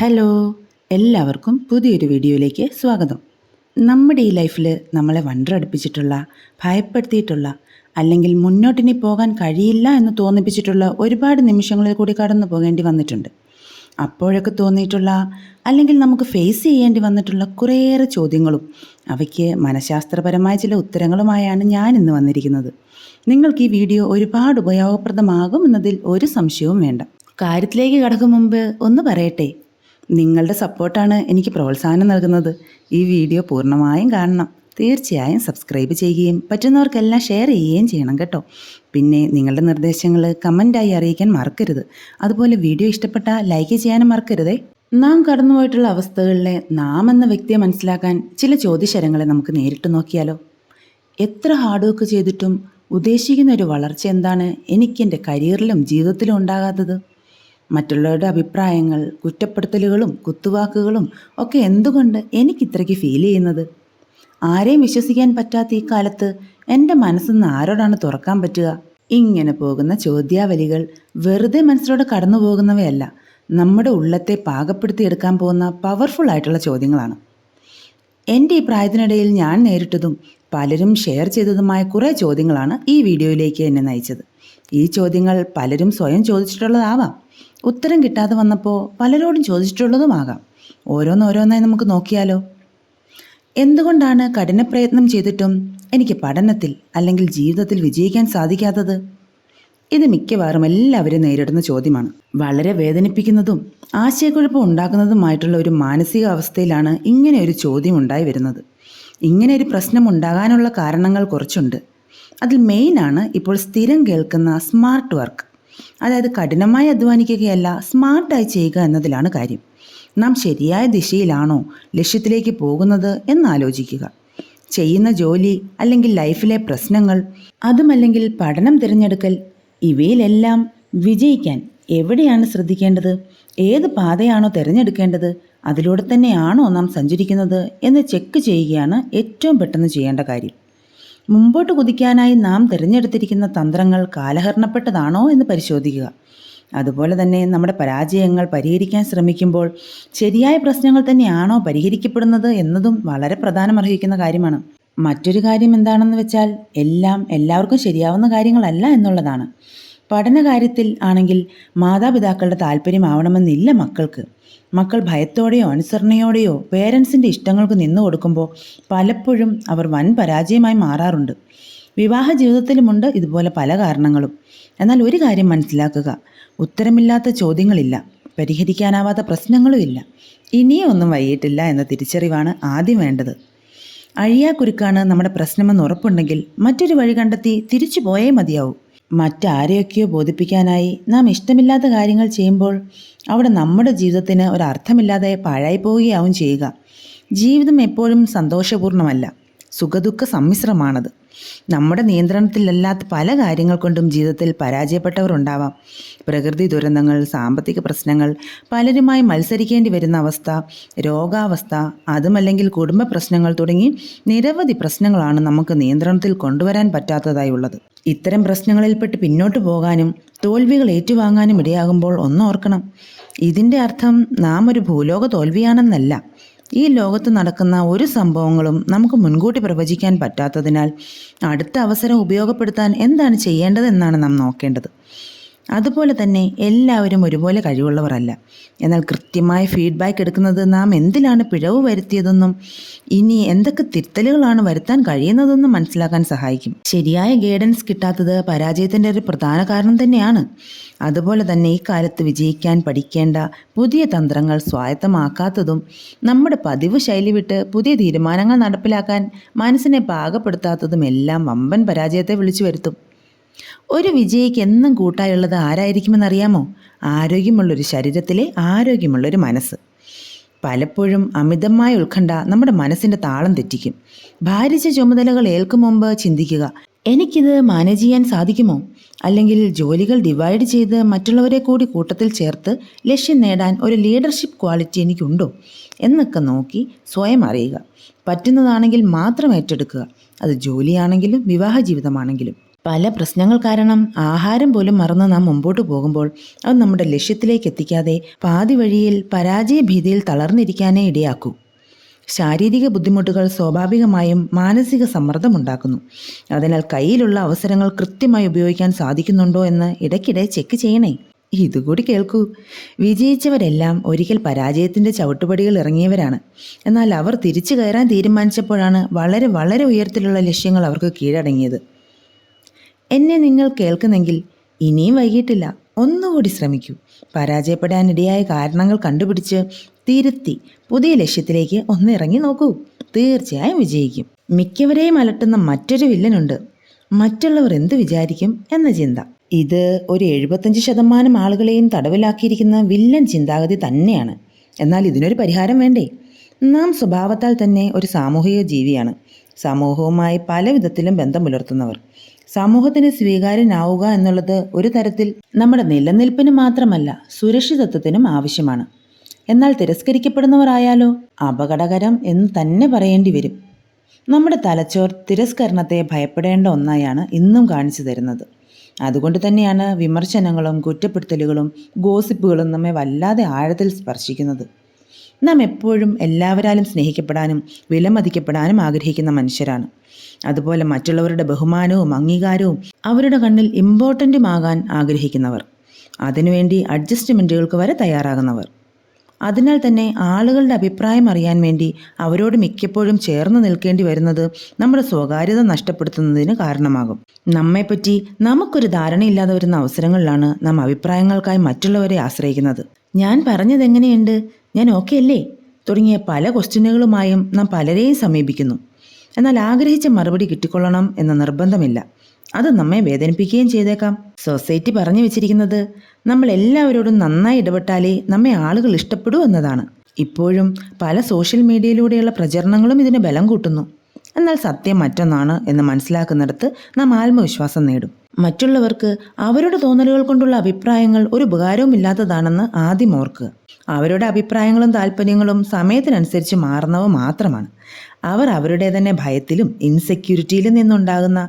Hello എല്ലാവർക്കും പുതിയൊരു വീഡിയോയിലേക്ക് സ്വാഗതം. നമ്മുടെ ഈ ലൈഫിൽ നമ്മളെ വണ്ടറടുപ്പിച്ചിട്ടുള്ള ഭയപ്പെടുത്തിയിട്ടുള്ള അല്ലെങ്കിൽ മുന്നോട്ടിനി പോകാൻ കഴിയില്ല എന്ന് തോന്നിപ്പിച്ചിട്ടുള്ള ഒരുപാട് നിമിഷങ്ങളിൽ കൂടി കടന്നു പോകേണ്ടി വന്നിട്ടുണ്ട്. അപ്പോഴൊക്കെ തോന്നിയിട്ടുള്ള അല്ലെങ്കിൽ നമുക്ക് ഫേസ് ചെയ്യേണ്ടി വന്നിട്ടുള്ള കുറേയേറെ ചോദ്യങ്ങളും അവയ്ക്ക് മനഃശാസ്ത്രപരമായ ചില ഉത്തരങ്ങളുമായാണ് ഞാൻ ഇന്ന് വന്നിരിക്കുന്നത്. നിങ്ങൾക്ക് ഈ വീഡിയോ ഒരുപാട് ഉപയോഗപ്രദമാകും എന്നതിൽ ഒരു സംശയവും വേണ്ട. കാര്യത്തിലേക്ക് കടക്കും മുമ്പ് ഒന്ന് പറയട്ടെ? നിങ്ങളുടെ സപ്പോർട്ടാണ് എനിക്ക് പ്രോത്സാഹനം നൽകുന്നത്. ഈ വീഡിയോ പൂർണമായും കാണണം. തീർച്ചയായും സബ്സ്ക്രൈബ് ചെയ്യുകയും പറ്റുന്നവർക്കെല്ലാം ഷെയർ ചെയ്യുകയും ചെയ്യണം കേട്ടോ. പിന്നെ നിങ്ങളുടെ നിർദ്ദേശങ്ങൾ കമന്റായി അറിയിക്കാൻ മറക്കരുത്. അതുപോലെ വീഡിയോ ഇഷ്ടപ്പെട്ട ലൈക്ക് ചെയ്യാനും മറക്കരുതേ. നാം കടന്നുപോയിട്ടുള്ള അവസ്ഥകളിലെ നാം എന്ന വ്യക്തിയെ മനസ്സിലാക്കാൻ ചില ചോദ്യശരങ്ങളെ നമുക്ക് നേരിട്ട് നോക്കിയാലോ? എത്ര ഹാർഡ് വർക്ക് ചെയ്തിട്ടും ഉദ്ദേശിക്കുന്ന ഒരു വളർച്ച എന്താണ് എനിക്കെന്റെ കരിയറിലും ജീവിതത്തിലും ഉണ്ടാകാത്തത്? മറ്റുള്ളവരുടെ അഭിപ്രായങ്ങൾ കുറ്റപ്പെടുത്തലുകളും കുത്തുവാക്കുകളും ഒക്കെ എന്തുകൊണ്ട് എനിക്ക് ഇത്രയ്ക്ക് ഫീൽ ചെയ്യുന്നത്? ആരെയും വിശ്വസിക്കാൻ പറ്റാത്ത ഈ കാലത്ത് എന്റെ മനസ്സിന്ന് ആരോടാണ് തുറക്കാൻ പറ്റുക? ഇങ്ങനെ പോകുന്ന ചോദ്യാവലികൾ വെറുതെ മനസ്സിലൂടെ കടന്നു പോകുന്നവയല്ല നമ്മുടെ ഉള്ളത്തെ പാകപ്പെടുത്തിയെടുക്കാൻ പോകുന്ന പവർഫുൾ ആയിട്ടുള്ള ചോദ്യങ്ങളാണ്. എന്റെ ഈ പ്രായത്തിനിടയിൽ ഞാൻ നേരിട്ടതും പലരും ഷെയർ ചെയ്തതുമായ കുറേ ചോദ്യങ്ങളാണ് ഈ വീഡിയോയിലേക്ക് എന്നെ നയിച്ചത്. ഈ ചോദ്യങ്ങൾ പലരും സ്വയം ചോദിച്ചിട്ടുള്ളതാവാം. ഉത്തരം കിട്ടാതെ വന്നപ്പോൾ പലരോടും ചോദിച്ചിട്ടുള്ളതുമാകാം. ഓരോന്നോരോന്നായി നമുക്ക് നോക്കിയാലോ? എന്തുകൊണ്ടാണ് കഠിന പ്രയത്നം ചെയ്തിട്ടും എനിക്ക് പഠനത്തിൽ അല്ലെങ്കിൽ ജീവിതത്തിൽ വിജയിക്കാൻ സാധിക്കാത്തത്? ഇത് മിക്കവാറും എല്ലാവരും നേരിടുന്ന ചോദ്യമാണ്. വളരെ വേദനിപ്പിക്കുന്നതും ആശയക്കുഴപ്പം ഉണ്ടാക്കുന്നതുമായിട്ടുള്ള ഒരു മാനസികാവസ്ഥയിലാണ് ഇങ്ങനെ ഒരു ചോദ്യം ഉണ്ടായി വരുന്നത്. ഇങ്ങനെ ഒരു പ്രശ്നം ഉണ്ടാകാനുള്ള കാരണങ്ങൾ കുറച്ചുണ്ട്. അതിൽ മെയിനാണ് ഇപ്പോൾ സ്ഥിരം കേൾക്കുന്ന സ്മാർട്ട് വർക്ക് അതായത് കഠിനമായി അധ്വാനിക്കുകയല്ല സ്മാർട്ടായി ചെയ്യുക എന്നതിലാണ് കാര്യം. നാം ശരിയായ ദിശയിലാണോ ലക്ഷ്യത്തിലേക്ക് പോകുന്നത് എന്നാലോചിക്കുക. ചെയ്യുന്ന ജോലി അല്ലെങ്കിൽ ലൈഫിലെ പ്രശ്നങ്ങൾ അതുമല്ലെങ്കിൽ പഠനം തിരഞ്ഞെടുക്കൽ ഇവയിലെല്ലാം വിജയിക്കാൻ എവിടെയാണ് ശ്രദ്ധിക്കേണ്ടത്? ഏത് പാതയാണോ തിരഞ്ഞെടുക്കേണ്ടത്? അതിലൂടെ തന്നെയാണോ നാം സഞ്ചരിക്കുന്നത് എന്ന് ചെക്ക് ചെയ്യുകയാണ് ഏറ്റവും പെട്ടെന്ന് ചെയ്യേണ്ട കാര്യം. മുമ്പോട്ട് കുതിക്കാനായി നാം തിരഞ്ഞെടുത്തിരിക്കുന്ന തന്ത്രങ്ങൾ കാലഹരണപ്പെട്ടതാണോ എന്ന് പരിശോധിക്കുക. അതുപോലെ തന്നെ നമ്മുടെ പരാജയങ്ങൾ പരിഹരിക്കാൻ ശ്രമിക്കുമ്പോൾ ശരിയായ പ്രശ്നങ്ങൾ തന്നെയാണോ പരിഹരിക്കപ്പെടുന്നത് എന്നതും വളരെ പ്രധാനമർഹിക്കുന്ന കാര്യമാണ്. മറ്റൊരു കാര്യം എന്താണെന്ന് വെച്ചാൽ എല്ലാം എല്ലാവർക്കും ശരിയാവുന്ന കാര്യങ്ങളല്ല എന്നുള്ളതാണ്. പഠന കാര്യത്തിൽ ആണെങ്കിൽ മാതാപിതാക്കളുടെ താല്പര്യമാവണമെന്നില്ല മക്കൾക്ക്. മക്കൾ ഭയത്തോടെയോ അനുസരണയോടെയോ പേരൻസിന്റെ ഇഷ്ടങ്ങൾക്ക് നിന്നു കൊടുക്കുമ്പോൾ പലപ്പോഴും അവർ വൻ പരാജയമായി മാറാറുണ്ട്. വിവാഹ ജീവിതത്തിലുമുണ്ട് ഇതുപോലെ പല കാരണങ്ങളും. എന്നാൽ ഒരു കാര്യം മനസ്സിലാക്കുക. ഉത്തരമില്ലാത്ത ചോദ്യങ്ങളില്ല. പരിഹരിക്കാനാവാത്ത പ്രശ്നങ്ങളുമില്ല ഇനിയും ഒന്നും വൈകിട്ടില്ല എന്ന തിരിച്ചറിവാണ് ആദ്യം വേണ്ടത്. അഴിയാക്കുരുക്കാണ് നമ്മുടെ പ്രശ്നമെന്ന് ഉറപ്പുണ്ടെങ്കിൽ മറ്റൊരു വഴി കണ്ടെത്തി തിരിച്ചു പോയേ മതിയാവും. മറ്റാരെയൊക്കെയോ ബോധിപ്പിക്കാനായി നാം ഇഷ്ടമില്ലാത്ത കാര്യങ്ങൾ ചെയ്യുമ്പോൾ അവിടെ നമ്മുടെ ജീവിതത്തിന് ഒരർത്ഥമില്ലാതെ പാഴായി പോവുകയാവും ചെയ്യുക. ജീവിതം എപ്പോഴും സന്തോഷപൂർണമല്ല സുഖദുഃഖ സമ്മിശ്രമാണത്. നമ്മുടെ നിയന്ത്രണത്തിലല്ലാത്ത പല കാര്യങ്ങൾ കൊണ്ടും ജീവിതത്തിൽ പരാജയപ്പെട്ടവരുണ്ടാവാം പ്രകൃതി ദുരന്തങ്ങൾ സാമ്പത്തിക പ്രശ്നങ്ങൾ പലരുമായി മത്സരിക്കേണ്ടി വരുന്ന അവസ്ഥ രോഗാവസ്ഥ അതുമല്ലെങ്കിൽ കുടുംബ പ്രശ്നങ്ങൾ തുടങ്ങി നിരവധി പ്രശ്നങ്ങളാണ് നമുക്ക് നിയന്ത്രണത്തിൽ കൊണ്ടുവരാൻ പറ്റാത്തതായുള്ളത്. ഇത്തരം പ്രശ്നങ്ങളിൽപ്പെട്ട് പിന്നോട്ട് പോകാനും തോൽവികൾ ഏറ്റുവാങ്ങാനും ഇടയാകുമ്പോൾ ഒന്നോർക്കണം. ഇതിന്റെ അർത്ഥം നാം ഒരു ഭൂലോക തോൽവിയാണെന്നല്ല. ഈ ലോകത്ത് നടക്കുന്ന ഒരു സംഭവങ്ങളും നമുക്ക് മുൻകൂട്ടി പ്രവചിക്കാൻ പറ്റാത്തതിനാൽ അടുത്ത അവസരം ഉപയോഗപ്പെടുത്താൻ എന്താണ് ചെയ്യേണ്ടതെന്നാണ് നാം നോക്കേണ്ടത്. അതുപോലെ തന്നെ എല്ലാവരും ഒരുപോലെ കഴിവുള്ളവരല്ല. എന്നാൽ കൃത്യമായ ഫീഡ്ബാക്ക് എടുക്കുന്നത് നാം എന്തിലാണ് പിഴവ് വരുത്തിയതെന്നും ഇനി എന്തൊക്കെ തിരുത്തലുകളാണ് വരുത്താൻ കഴിയുന്നതെന്നും മനസ്സിലാക്കാൻ സഹായിക്കും. ശരിയായ ഗൈഡൻസ് കിട്ടാത്തത് പരാജയത്തിന്റെ ഒരു പ്രധാന കാരണം തന്നെയാണ്. അതുപോലെ തന്നെ ഈ കാലത്ത് വിജയിക്കാൻ പഠിക്കേണ്ട പുതിയ തന്ത്രങ്ങൾ സ്വായത്തമാക്കാത്തതും നമ്മുടെ പതിവ് ശൈലി വിട്ട് പുതിയ തീരുമാനങ്ങൾ നടപ്പിലാക്കാൻ മനസ്സിനെ പാകപ്പെടുത്താത്തതും എല്ലാം വമ്പൻ പരാജയത്തെ വിളിച്ചു വരുത്തും. ഒരു വിജയിക്ക് എന്നും കൂട്ടായുള്ളത് ആരായിരിക്കുമെന്നറിയാമോ? ആരോഗ്യമുള്ളൊരു ശരീരത്തിലെ ആരോഗ്യമുള്ളൊരു മനസ്സ്. പലപ്പോഴും അമിതമായ ഉത്കണ്ഠ നമ്മുടെ മനസ്സിന്റെ താളം തെറ്റിക്കും. ഭാരിച്ച ചുമതലകൾ ഏൽക്കും മുമ്പ് ചിന്തിക്കുക എനിക്കിത് മാനേജ് ചെയ്യാൻ സാധിക്കുമോ? അല്ലെങ്കിൽ ജോലികൾ ഡിവൈഡ് ചെയ്ത് മറ്റുള്ളവരെ കൂടി കൂട്ടത്തിൽ ചേർത്ത് ലക്ഷ്യം നേടാൻ ഒരു ലീഡർഷിപ്പ് ക്വാളിറ്റി എനിക്കുണ്ടോ? എന്നൊക്കെ നോക്കി സ്വയം അറിയുക. പറ്റുന്നതാണെങ്കിൽ മാത്രം ഏറ്റെടുക്കുക. അത് ജോലിയാണെങ്കിലും വിവാഹ ജീവിതമാണെങ്കിലും. പല പ്രശ്നങ്ങൾ കാരണം ആഹാരം പോലും മറന്ന് നാം മുമ്പോട്ട് പോകുമ്പോൾ അത് നമ്മുടെ ലക്ഷ്യത്തിലേക്ക് എത്തിക്കാതെ പാതി വഴിയിൽ പരാജയ ഭീതിയിൽ തളർന്നിരിക്കാനേ ഇടയാക്കൂ. ശാരീരിക ബുദ്ധിമുട്ടുകൾ സ്വാഭാവികമായും മാനസിക സമ്മർദ്ദമുണ്ടാക്കുന്നു അതിനാൽ കയ്യിലുള്ള അവസരങ്ങൾ കൃത്യമായി ഉപയോഗിക്കാൻ സാധിക്കുന്നുണ്ടോ എന്ന് ഇടയ്ക്കിടെ ചെക്ക് ചെയ്യണേ. ഇതുകൂടി കേൾക്കൂ. വിജയിച്ചവരെല്ലാം ഒരിക്കൽ പരാജയത്തിന്റെ ചവിട്ടുപടികൾ ഇറങ്ങിയവരാണ്. എന്നാൽ അവർ തിരിച്ചു കയറാൻ തീരുമാനിച്ചപ്പോഴാണ് വളരെ വളരെ ഉയരത്തിലുള്ള ലക്ഷ്യങ്ങൾ അവർക്ക് കീഴടങ്ങിയത്. എന്നെ നിങ്ങൾ കേൾക്കുന്നെങ്കിൽ ഇനിയും വൈകിട്ടില്ല. ഒന്നുകൂടി ശ്രമിക്കൂ. പരാജയപ്പെടാനിടയായ കാരണങ്ങൾ കണ്ടുപിടിച്ച് തിരുത്തി പുതിയ ലക്ഷ്യത്തിലേക്ക് ഒന്ന് ഇറങ്ങി നോക്കൂ. തീർച്ചയായും വിജയിക്കും. മിക്കവരെയും അലട്ടുന്ന മറ്റൊരു വില്ലനുണ്ട്. മറ്റുള്ളവർ എന്ത് വിചാരിക്കും എന്ന ചിന്ത. ഇത് ഒരു എഴുപത്തഞ്ച് ശതമാനം ആളുകളെയും തടവിലാക്കിയിരിക്കുന്ന വില്ലൻ ചിന്താഗതി തന്നെയാണ്. എന്നാൽ ഇതിനൊരു പരിഹാരം വേണ്ടേ? നാം സ്വഭാവത്താൽ തന്നെ ഒരു സാമൂഹിക ജീവിയാണ്. സമൂഹവുമായി പല വിധത്തിലും ബന്ധം പുലർത്തുന്നവർ. സമൂഹത്തിന് സ്വീകാര്യനാവുക എന്നുള്ളത് ഒരു തരത്തിൽ നമ്മുടെ നിലനിൽപ്പിന് മാത്രമല്ല സുരക്ഷിതത്വത്തിനും ആവശ്യമാണ്. എന്നാൽ തിരസ്കരിക്കപ്പെടുന്നവരായാലോ? അപകടകരം എന്ന് തന്നെ പറയേണ്ടി വരും. നമ്മുടെ തലച്ചോർ തിരസ്കരണത്തെ ഭയപ്പെടേണ്ട ഒന്നായാണ് ഇന്നും കാണിച്ചു തരുന്നത്. അതുകൊണ്ട് തന്നെയാണ് വിമർശനങ്ങളും കുറ്റപ്പെടുത്തലുകളും ഗോസിപ്പുകളും നമ്മെ വല്ലാതെ ആഴത്തിൽ സ്പർശിക്കുന്നത്. നാം എപ്പോഴും എല്ലാവരാലും സ്നേഹിക്കപ്പെടാനും വിലമതിക്കപ്പെടാനും ആഗ്രഹിക്കുന്ന മനുഷ്യരാണ്. അതുപോലെ മറ്റുള്ളവരുടെ ബഹുമാനവും അംഗീകാരവും അവരുടെ കണ്ണിൽ ഇമ്പോർട്ടന്റുമാകാൻ ആഗ്രഹിക്കുന്നവർ. അതിനുവേണ്ടി അഡ്ജസ്റ്റ്മെന്റുകൾക്ക് വരെ തയ്യാറാകുന്നവർ. അതിനാൽ തന്നെ ആളുകളുടെ അഭിപ്രായം അറിയാൻ വേണ്ടി അവരോട് മിക്കപ്പോഴും ചേർന്ന് നിൽക്കേണ്ടി വരുന്നത് നമ്മുടെ സ്വകാര്യത നഷ്ടപ്പെടുത്തുന്നതിന് കാരണമാകും. നമ്മെപ്പറ്റി നമുക്കൊരു ധാരണയില്ലാതെ വരുന്ന അവസരങ്ങളിലാണ് നാം അഭിപ്രായങ്ങൾക്കായി മറ്റുള്ളവരെ ആശ്രയിക്കുന്നത്. ഞാൻ പറഞ്ഞതെങ്ങനെയുണ്ട്? ഞാൻ ഓക്കെ അല്ലേ? തുടങ്ങിയ പല ക്വസ്റ്റ്യനുകളുമായും നാം പലരെയും സമീപിക്കുന്നു. എന്നാൽ ആഗ്രഹിച്ച മറുപടി കിട്ടിക്കൊള്ളണം എന്ന നിർബന്ധമില്ല. അത് നമ്മെ വേദനിപ്പിക്കുകയും ചെയ്തേക്കാം. സൊസൈറ്റി പറഞ്ഞു വെച്ചിരിക്കുന്നത് നമ്മൾ എല്ലാവരോടും നന്നായി ഇടപെട്ടാലേ നമ്മെ ആളുകൾ ഇഷ്ടപ്പെടൂ എന്നതാണ്. ഇപ്പോഴും പല സോഷ്യൽ മീഡിയയിലൂടെയുള്ള പ്രചരണങ്ങളും ഇതിന് ബലം കൂട്ടുന്നു. എന്നാൽ സത്യം മറ്റൊന്നാണ് എന്ന് മനസ്സിലാക്കുന്നിടത്ത് നാം ആത്മവിശ്വാസം നേടും. മറ്റുള്ളവർക്ക് അവരുടെ തോന്നലുകൾ കൊണ്ടുള്ള അഭിപ്രായങ്ങൾ ഒരു ഉപകാരവും ഇല്ലാത്തതാണെന്ന് ആദ്യം ഓർക്കുക. അവരുടെ അഭിപ്രായങ്ങളും താല്പര്യങ്ങളും സമയത്തിനനുസരിച്ച് മാറുന്നവ മാത്രമാണ്. അവർ അവരുടെ തന്നെ ഭയത്തിലും ഇൻസെക്യൂരിറ്റിയിലും നിന്നുണ്ടാകുന്ന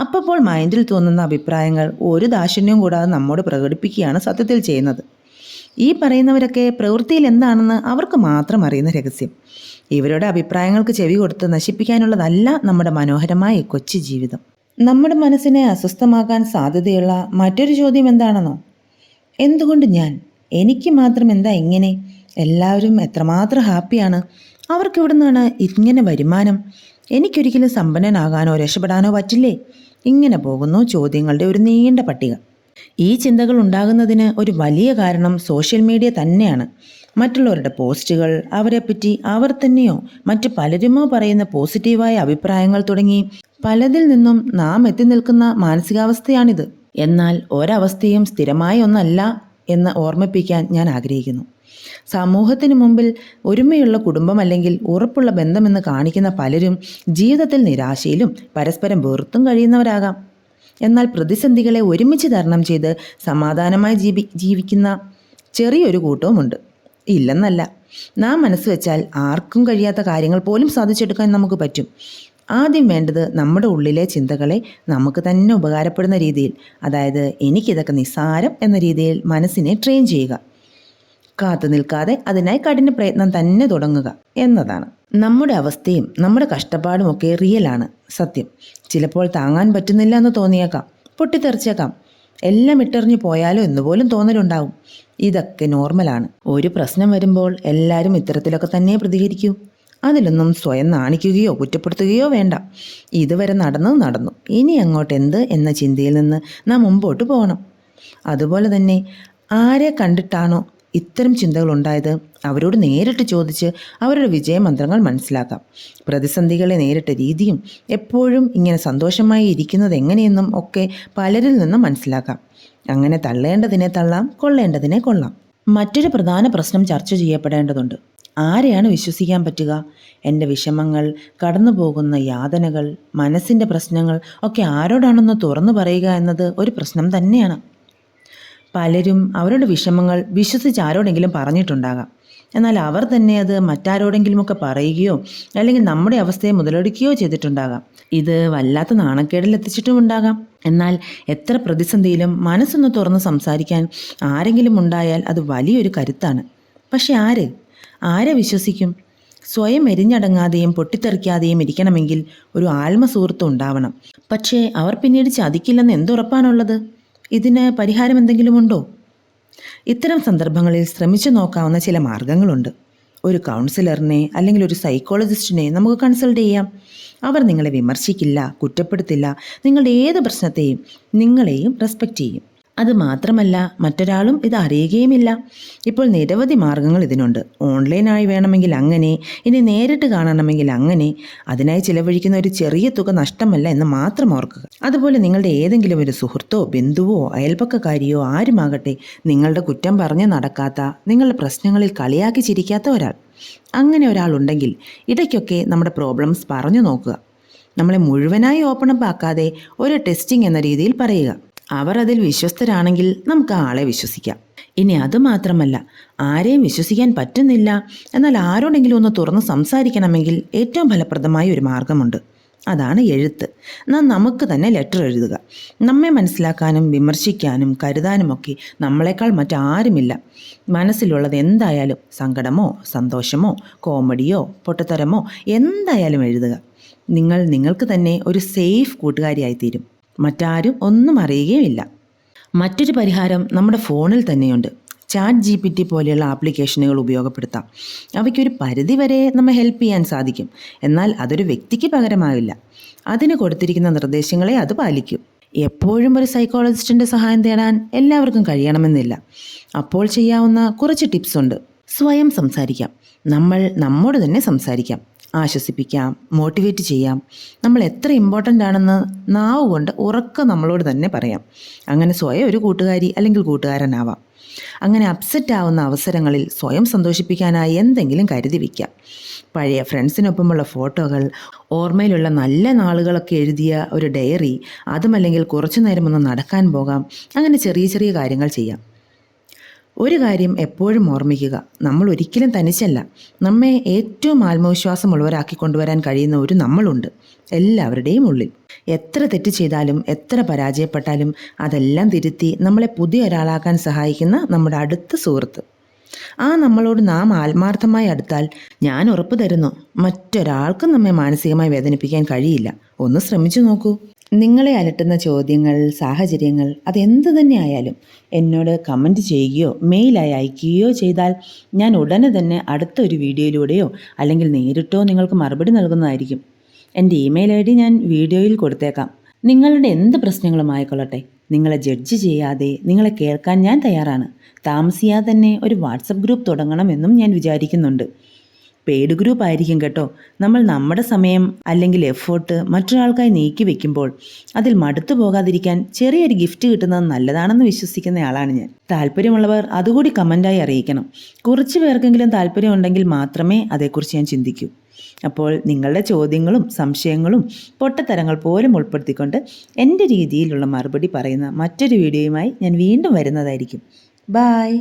അപ്പോൾ മൈൻഡിൽ തോന്നുന്ന അഭിപ്രായങ്ങൾ ഒരു ദാക്ഷിണ്യവും കൂടാതെ നമ്മോട് പ്രകടിപ്പിക്കുകയാണ് സത്യത്തിൽ ചെയ്യുന്നത്. ഈ പറയുന്നവരൊക്കെ പ്രവൃത്തിയിൽ എന്താണെന്ന് അവർക്ക് മാത്രം അറിയുന്ന രഹസ്യം. ഇവരുടെ അഭിപ്രായങ്ങൾക്ക് ചെവി കൊടുത്ത് നശിപ്പിക്കാനുള്ളതല്ല നമ്മുടെ മനോഹരമായ കൊച്ചു ജീവിതം. നമ്മുടെ മനസ്സിനെ അസ്വസ്ഥമാക്കാൻ സാധ്യതയുള്ള മറ്റൊരു ചോദ്യം എന്താണെന്നോ? എന്തുകൊണ്ട് ഞാൻ? എനിക്ക് മാത്രം എന്താ ഇങ്ങനെ? എല്ലാവരും എത്രമാത്രം ഹാപ്പിയാണ്? അവർക്ക് ഇവിടെ നിന്നാണ് ഇങ്ങനെ വരുമാനം? എനിക്കൊരിക്കലും സമ്പന്നനാകാനോ രക്ഷപ്പെടാനോ പറ്റില്ലേ? ഇങ്ങനെ പോകുന്നു ചോദ്യങ്ങളുടെ ഒരു നീണ്ട പട്ടിക. ഈ ചിന്തകൾ ഉണ്ടാകുന്നതിന് ഒരു വലിയ കാരണം സോഷ്യൽ മീഡിയ തന്നെയാണ്. മറ്റുള്ളവരുടെ പോസ്റ്റുകൾ അവരെപ്പറ്റി അവർ തന്നെയോ മറ്റു പലരുമോ പറയുന്ന പോസിറ്റീവായ അഭിപ്രായങ്ങൾ തുടങ്ങി പലതിൽ നിന്നും നാം എത്തി നിൽക്കുന്ന മാനസികാവസ്ഥയാണിത്. എന്നാൽ ഒരവസ്ഥയും സ്ഥിരമായ ഒന്നല്ല എന്ന് ഓർമ്മിപ്പിക്കാൻ ഞാൻ ആഗ്രഹിക്കുന്നു. സമൂഹത്തിന് മുമ്പിൽ ഒരുമയുള്ള കുടുംബം അല്ലെങ്കിൽ ഉറപ്പുള്ള ബന്ധമെന്ന് കാണിക്കുന്ന പലരും ജീവിതത്തിൽ നിരാശയിലും പരസ്പരം വെറുത്തും കഴിയുന്നവരാകാം. എന്നാൽ പ്രതിസന്ധികളെ ഒരുമിച്ച് തരണം ചെയ്ത് സമാധാനമായി ജീവി ജീവിക്കുന്ന ചെറിയൊരു കൂട്ടവുമുണ്ട്. ഇല്ലെന്നല്ല. നാം മനസ്സ് വെച്ചാൽ ആർക്കും കഴിയാത്ത കാര്യങ്ങൾ പോലും സാധിച്ചെടുക്കാൻ നമുക്ക് പറ്റും. ആദ്യം വേണ്ടത് നമ്മുടെ ഉള്ളിലെ ചിന്തകളെ നമുക്ക് തന്നെ ഉപകാരപ്പെടുന്ന രീതിയിൽ അതായത് എനിക്കിതൊക്കെ നിസ്സാരം എന്ന രീതിയിൽ മനസ്സിനെ ട്രെയിൻ ചെയ്യുക. കാത്തു നിൽക്കാതെ അതിനായി കഠിന പ്രയത്നം തന്നെ തുടങ്ങുക എന്നതാണ്. നമ്മുടെ അവസ്ഥയും നമ്മുടെ കഷ്ടപ്പാടും ഒക്കെ റിയലാണ് സത്യം. ചിലപ്പോൾ താങ്ങാൻ പറ്റുന്നില്ല എന്ന് തോന്നിയേക്കാം പൊട്ടിത്തെറിച്ചേക്കാം. എല്ലാം ഇട്ടെറിഞ്ഞു പോയാലോ എന്നുപോലും തോന്നലുണ്ടാവും. ഇതൊക്കെ നോർമലാണ് ഒരു പ്രശ്നം വരുമ്പോൾ എല്ലാവരും ഇത്തരത്തിലൊക്കെ തന്നെ പ്രതികരിക്കൂ. അതിലൊന്നും സ്വയം നാണിക്കുകയോ കുറ്റപ്പെടുത്തുകയോ വേണ്ട. ഇതുവരെ നടന്നു നടന്നു. ഇനി അങ്ങോട്ട് എന്ത് എന്ന ചിന്തയിൽ നിന്ന് നാം മുമ്പോട്ട് പോകണം. അതുപോലെ തന്നെ ആരെ കണ്ടിട്ടാണോ ഇത്തരം ചിന്തകൾ ഉണ്ടായത്? അവരോട് നേരിട്ട് ചോദിച്ച് അവരുടെ വിജയമന്ത്രങ്ങൾ മനസ്സിലാക്കാം. പ്രതിസന്ധികളെ നേരിട്ട രീതിയും എപ്പോഴും ഇങ്ങനെ സന്തോഷമായി ഇരിക്കുന്നത് എങ്ങനെയെന്നും ഒക്കെ പലരിൽ നിന്നും മനസ്സിലാക്കാം. അങ്ങനെ തള്ളേണ്ടതിനെ തള്ളാം കൊള്ളേണ്ടതിനെ കൊള്ളാം. മറ്റൊരു പ്രധാന പ്രശ്നം ചർച്ച ചെയ്യപ്പെടേണ്ടതുണ്ട്. ആരെയാണ് വിശ്വസിക്കാൻ പറ്റുക? എന്റെ വിഷമങ്ങൾ കടന്നു പോകുന്ന യാതനകൾ മനസ്സിന്റെ പ്രശ്നങ്ങൾ ഒക്കെ ആരോടാണെന്ന് തുറന്നു പറയുക എന്നത് ഒരു പ്രശ്നം തന്നെയാണ്. പലരും അവരുടെ വിഷമങ്ങൾ വിശ്വസിച്ച് ആരോടെങ്കിലും പറഞ്ഞിട്ടുണ്ടാകാം. എന്നാൽ അവർ തന്നെ അത് മറ്റാരോടെങ്കിലുമൊക്കെ പറയുകയോ അല്ലെങ്കിൽ നമ്മുടെ അവസ്ഥയെ മുതലെടുക്കുകയോ ചെയ്തിട്ടുണ്ടാകാം. ഇത് വല്ലാത്ത നാണക്കേടിൽ എത്തിച്ചിട്ടുമുണ്ടാകാം എന്നാൽ എത്ര പ്രതിസന്ധിയിലും മനസ്സൊന്ന് തുറന്ന് സംസാരിക്കാൻ ആരെങ്കിലും ഉണ്ടായാൽ അത് വലിയൊരു കരുത്താണ്. പക്ഷെ ആര്? ആരെ വിശ്വസിക്കും? സ്വയം എരിഞ്ഞടങ്ങാതെയും പൊട്ടിത്തെറിക്കാതെയും ഇരിക്കണമെങ്കിൽ ഒരു ആത്മസുഹൃത്ത് ഉണ്ടാവണം. പക്ഷേ അവർ പിന്നീട് ചതിക്കില്ലെന്ന് എന്തുറപ്പാണുള്ളത്? ഇതിന് പരിഹാരം എന്തെങ്കിലും ഉണ്ടോ? ഇത്തരം സന്ദർഭങ്ങളിൽ ശ്രമിച്ചു നോക്കാവുന്ന ചില മാർഗങ്ങളുണ്ട്. ഒരു കൗൺസിലറിനെ അല്ലെങ്കിൽ ഒരു സൈക്കോളജിസ്റ്റിനെ നമുക്ക് കൺസൾട്ട് ചെയ്യാം. അവർ നിങ്ങളെ വിമർശിക്കില്ല കുറ്റപ്പെടുത്തില്ല. നിങ്ങളുടെ ഏത് പ്രശ്നത്തെയും നിങ്ങളെയും റെസ്പെക്റ്റ് ചെയ്യും. അത് മാത്രമല്ല മറ്റൊരാളും ഇത് അറിയുകയുമില്ല. ഇപ്പോൾ നിരവധി മാർഗങ്ങൾ ഇതിനുണ്ട്. ഓൺലൈനായി വേണമെങ്കിൽ അങ്ങനെ ഇനി നേരിട്ട് കാണണമെങ്കിൽ അങ്ങനെ. അതിനായി ചിലവഴിക്കുന്ന ഒരു ചെറിയ തുക നഷ്ടമല്ല എന്ന് മാത്രം ഓർക്കുക. അതുപോലെ നിങ്ങളുടെ ഏതെങ്കിലും ഒരു സുഹൃത്തോ ബന്ധുവോ അയൽപക്കക്കാരിയോ ആരുമാകട്ടെ നിങ്ങളുടെ കുറ്റം പറഞ്ഞ് നടക്കാത്ത നിങ്ങളുടെ പ്രശ്നങ്ങളിൽ കളിയാക്കി ചിരിക്കാത്ത ഒരാൾ. അങ്ങനെ ഒരാളുണ്ടെങ്കിൽ ഇടയ്ക്കൊക്കെ നമ്മുടെ പ്രോബ്ലംസ് പറഞ്ഞു നോക്കുക. നമ്മളെ മുഴുവനായി ഓപ്പൺ അപ്പ് ആക്കാതെ ഒരു ടെസ്റ്റിംഗ് എന്ന രീതിയിൽ പറയുക. അവർ അതിൽ വിശ്വസ്തരാണെങ്കിൽ നമുക്ക് ആളെ വിശ്വസിക്കാം. ഇനി അത് മാത്രമല്ല ആരെയും വിശ്വസിക്കാൻ പറ്റുന്നില്ല. എന്നാൽ ആരോടെങ്കിലും ഒന്ന് തുറന്ന് സംസാരിക്കണമെങ്കിൽ ഏറ്റവും ഫലപ്രദമായ ഒരു മാർഗമുണ്ട്. അതാണ് എഴുത്ത്. നാം നമുക്ക് തന്നെ ലെറ്റർ എഴുതുക. നമ്മെ മനസ്സിലാക്കാനും വിമർശിക്കാനും കരുതാനുമൊക്കെ നമ്മളെക്കാൾ മറ്റാരുമില്ല. മനസ്സിലുള്ളത് എന്തായാലും സങ്കടമോ സന്തോഷമോ കോമഡിയോ പൊട്ടത്തരമോ എന്തായാലും എഴുതുക. നിങ്ങൾ നിങ്ങൾക്ക് തന്നെ ഒരു സേഫ് കൂട്ടുകാരിയായി തീരും മറ്റാരും ഒന്നും അറിയുകയുമില്ല. മറ്റൊരു പരിഹാരം നമ്മുടെ ഫോണിൽ തന്നെയുണ്ട്. ചാറ്റ് ജി പി ടി പോലെയുള്ള ആപ്ലിക്കേഷനുകൾ ഉപയോഗപ്പെടുത്താം. അവയ്ക്കൊരു പരിധിവരെ നമ്മൾ ഹെൽപ്പ് ചെയ്യാൻ സാധിക്കും. എന്നാൽ അതൊരു വ്യക്തിക്ക് പകരമാവില്ല. അതിന് കൊടുത്തിരിക്കുന്ന നിർദ്ദേശങ്ങളെ അത് പാലിക്കും. എപ്പോഴും ഒരു സൈക്കോളജിസ്റ്റിന്റെ സഹായം തേടാൻ എല്ലാവർക്കും കഴിയണമെന്നില്ല. അപ്പോൾ ചെയ്യാവുന്ന കുറച്ച് ടിപ്സ് ഉണ്ട്. സ്വയം സംസാരിക്കാം. നമ്മൾ നമ്മോട് തന്നെ സംസാരിക്കാം. ആശ്വസിപ്പിക്കാം മോട്ടിവേറ്റ് ചെയ്യാം. നമ്മൾ എത്ര ഇമ്പോർട്ടന്റ് ആണെന്ന് നാവ് കൊണ്ട് ഉറക്കെ നമ്മളോട് തന്നെ പറയാം. അങ്ങനെ സ്വയം ഒരു കൂട്ടുകാരി അല്ലെങ്കിൽ കൂട്ടുകാരനാവാം. അങ്ങനെ അപ്സെറ്റ് ആവുന്ന അവസരങ്ങളിൽ സ്വയം സന്തോഷിപ്പിക്കാനായി എന്തെങ്കിലും കരുതി വയ്ക്കാം പഴയ ഫ്രണ്ട്സിനൊപ്പമുള്ള ഫോട്ടോകൾ ഓർമ്മയിലുള്ള നല്ല നാളുകളൊക്കെ എഴുതിയ ഒരു ഡയറി അതുമല്ലെങ്കിൽ കുറച്ചു നേരം ഒന്ന് നടക്കാൻ പോകാം. അങ്ങനെ ചെറിയ ചെറിയ കാര്യങ്ങൾ ചെയ്യാം. ഒരു കാര്യം എപ്പോഴും ഓർമ്മിക്കുക. നമ്മൾ ഒരിക്കലും തനിച്ചല്ല. നമ്മെ ഏറ്റവും ആത്മവിശ്വാസമുള്ളവരാക്കി കൊണ്ടുവരാൻ കഴിയുന്ന ഒരു നമ്മളുണ്ട്. എല്ലാവരുടെയും ഉള്ളിൽ. എത്ര തെറ്റ് ചെയ്താലും എത്ര പരാജയപ്പെട്ടാലും അതെല്ലാം തിരുത്തി നമ്മളെ പുതിയ ഒരാളാക്കാൻ സഹായിക്കുന്ന നമ്മുടെ അടുത്ത സുഹൃത്ത്. ആ നമ്മളോട് നാം ആത്മാർത്ഥമായി അടുത്താൽ ഞാൻ ഉറപ്പ് തരുന്നു. മറ്റൊരാൾക്കും നമ്മെ മാനസികമായി വേദനിപ്പിക്കാൻ കഴിയില്ല. ഒന്ന് ശ്രമിച്ചു നോക്കൂ. നിങ്ങളെ അലട്ടുന്ന ചോദ്യങ്ങൾ സാഹചര്യങ്ങൾ അതെന്ത് തന്നെ ആയാലും എന്നോട് കമന്റ് ചെയ്യുകയോ മെയിലായി അയക്കുകയോ ചെയ്താൽ ഞാൻ ഉടനെ തന്നെ അടുത്തൊരു വീഡിയോയിലൂടെയോ അല്ലെങ്കിൽ നേരിട്ടോ നിങ്ങൾക്ക് മറുപടി നൽകുന്നതായിരിക്കും. എന്റെ ഇമെയിൽ ഐ ഡി ഞാൻ വീഡിയോയിൽ കൊടുത്തേക്കാം. നിങ്ങളുടെ എന്ത് പ്രശ്നങ്ങളും ആയിക്കൊള്ളട്ടെ. നിങ്ങളെ ജഡ്ജ് ചെയ്യാതെ നിങ്ങളെ കേൾക്കാൻ ഞാൻ തയ്യാറാണ്. താമസിയാതെ തന്നെ ഒരു വാട്സപ്പ് ഗ്രൂപ്പ് തുടങ്ങണമെന്നും ഞാൻ വിചാരിക്കുന്നുണ്ട്. പെയ്ഡ് ഗ്രൂപ്പ് ആയിരിക്കും കേട്ടോ. നമ്മൾ നമ്മുടെ സമയം അല്ലെങ്കിൽ എഫേർട്ട് മറ്റൊരാൾക്കായി നീക്കി വെക്കുമ്പോൾ അതിൽ മടുത്തു പോകാതിരിക്കാൻ ചെറിയൊരു ഗിഫ്റ്റ് കിട്ടുന്നത് നല്ലതാണെന്ന് വിശ്വസിക്കുന്ന ആളാണ് ഞാൻ. താല്പര്യമുള്ളവർ അതുകൂടി കമന്റായി അറിയിക്കണം. കുറച്ച് പേർക്കെങ്കിലും താല്പര്യമുണ്ടെങ്കിൽ മാത്രമേ അതേക്കുറിച്ച് ഞാൻ ചിന്തിക്കൂ. അപ്പോൾ നിങ്ങളുടെ ചോദ്യങ്ങളും സംശയങ്ങളും പൊട്ടത്തരങ്ങൾ പോലും ഉൾപ്പെടുത്തിക്കൊണ്ട് എന്റെ രീതിയിലുള്ള മറുപടി പറയുന്ന മറ്റൊരു വീഡിയോയുമായി ഞാൻ വീണ്ടും വരുന്നതായിരിക്കും. ബായ്